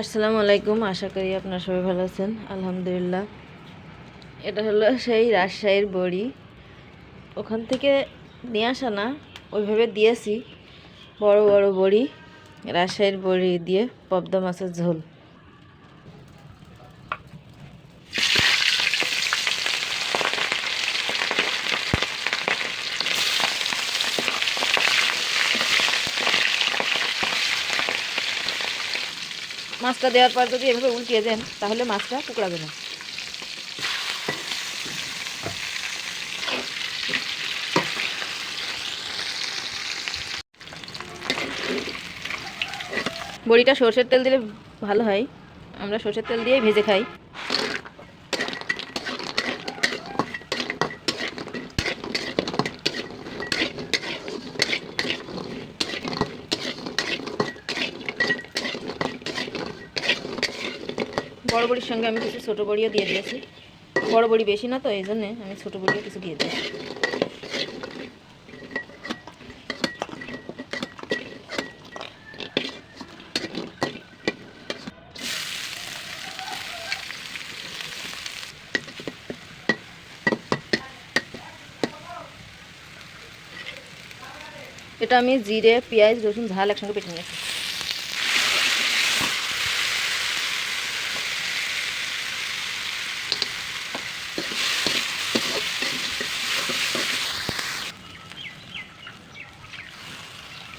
আসসালামু আলাইকুম, আশা করি আপনার সবাই ভালো আছেন। আলহামদুলিল্লাহ। এটা হলো সেই রাজশাহীর বড়ি। ওখান থেকে নিয়ে আসা না, ওইভাবে দিয়েছি। বড় বড় বড়ি, রাজশাহীর বড়ি দিয়ে পদ্মা মাছের ঝোল। মাছটা দেওয়ার পর যদি এভাবে উল্টিয়ে দেন, তাহলে মাছটা কুকড়াবে না। বড়িটা সর্ষের তেল দিলে ভালো হয়। আমরা সর্ষের তেল দিয়ে ভেজে খাই। বড় বড়ির সঙ্গে আমি কিছু ছোটো বড়িও দিয়ে দিয়েছি। বড় বড়ি বেশি না তো এই জন্যে আমি ছোটো বড়িও কিছু দিয়ে দিয়েছি। এটা আমি জিরে, পেঁয়াজ, রসুন, ঝাল একসঙ্গে পেটে নিয়েছি।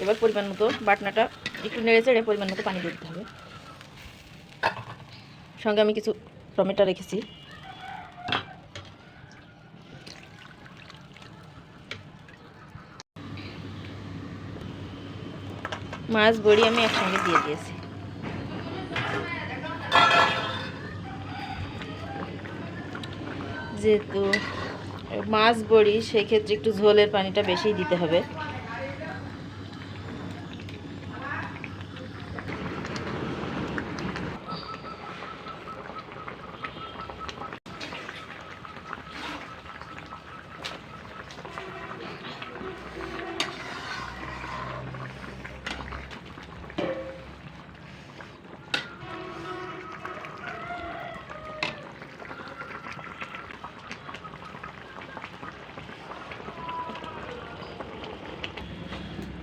এবার পরিমাণ মতো বাটনাটা একটু নেড়ে চেড়ে পরিমাণ মতো পানি দিতে হবে। সঙ্গে আমি কিছু টমেটো রেখেছি। মাছ, বড়ি আমি একসঙ্গে দিয়ে দিয়েছি। যেহেতু মাছ, বড়ি, সেক্ষেত্রে একটু ঝোলের পানিটা বেশিই দিতে হবে।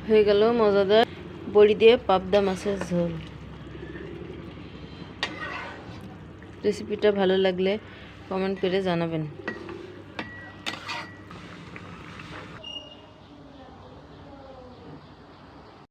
হয়ে গেল মজাদার বড়ি দিয়ে পাবদা মাছের ঝোল। রেসিপিটা ভালো লাগলে কমেন্ট করে জানাবেন।